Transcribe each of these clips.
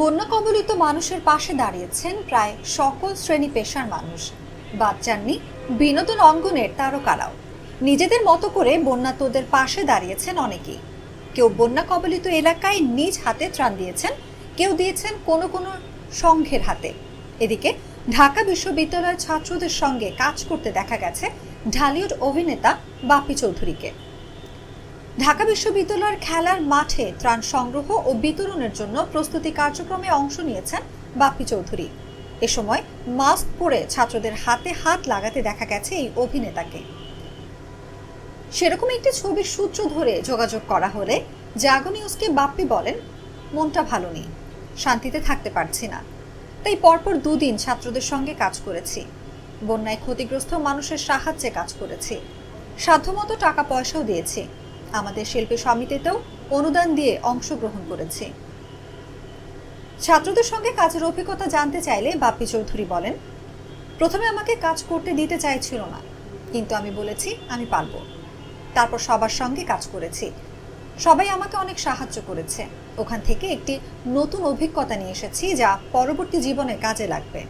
বন্যা কবলিত মানুষের পাশে দাঁড়িয়েছেন প্রায় সকল শ্রেণি পেশার মানুষ। বাদ যাননি বিনোদন অঙ্গনের তারকারাও। নিজেদের মতো করে বন্যাতদের পাশে দাঁড়িয়েছেন অনেকেই। কেউ বন্যা কবলিত এলাকায় নিজ হাতে ত্রাণ দিয়েছেন, কেউ দিয়েছেন কোনো কোনো সংঘের হাতে। এদিকে ঢাকা বিশ্ববিদ্যালয়ের ছাত্রদের সঙ্গে কাজ করতে দেখা গেছে ঢালিউড অভিনেতা বাপি চৌধুরীকে। ঢাকা বিশ্ববিদ্যালয়ের খেলার মাঠে ত্রাণ সংগ্রহ ও বিতরণের জন্য প্রস্তুতি কার্যক্রমে অংশ নিয়েছেন বাপ্পি চৌধুরী। এ সময় মাস্ক পরে ছাত্রদের হাতে হাত লাগাতে দেখা গেছে এই অভিনেতাকে। সেরকম একটি ছবির সূত্র ধরে যোগাযোগ করা হলে জাগো বাপ্পি বলেন, মনটা ভালো নেই, শান্তিতে থাকতে পারছি না। তাই পরপর দুদিন ছাত্রদের সঙ্গে কাজ করেছি। বন্যায় ক্ষতিগ্রস্ত মানুষের সাহায্যে কাজ করেছি। সাধ্যমতো টাকা পয়সাও দিয়েছি। আমাদের শিল্পী সমিতিতেও অনুদান দিয়ে অংশগ্রহণ করেছি। ছাত্রদের সঙ্গে কাজের অভিজ্ঞতা জানতে চাইলে বাপ্পি চৌধুরী বলেন, প্রথমে আমাকে কাজ করতে দিতে চাইছিল না, কিন্তু আমি বলেছি আমি পারব। তারপর সবার সঙ্গে কাজ করেছি। সবাই আমাকে অনেক সাহায্য করেছে। ওখান থেকে একটি নতুন অভিজ্ঞতা নিয়ে এসেছি যা পরবর্তী জীবনে কাজে লাগবে।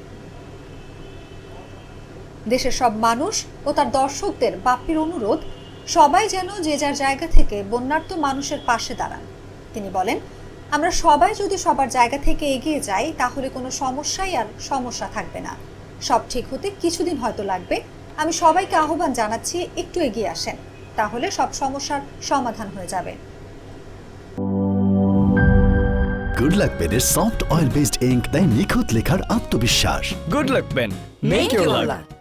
দেশের সব মানুষ ও তার দর্শকদের বাপ্পির অনুরোধ সবাই যেন যে যার জায়গা থেকে বন্যার্ত মানুষের পাশে দাঁড়ান। তিনি বলেন আমরা সবাই যদি সবার জায়গা থেকে এগিয়ে যাই তাহলে কোনো সমস্যাই আর সমস্যা থাকবে না। সব ঠিক হতে কিছুদিন হয়তো লাগবে। আমি সবাইকে আহ্বান জানাচ্ছি একটু এগিয়ে আসেন। তাহলে সব সমস্যার সমাধান হয়ে যাবে। গুড লাক পেনের সফট অয়েল বেসড ইঙ্ক দেয় নিখুঁত লেখার আত্মবিশ্বাস। Good luck pen make your luck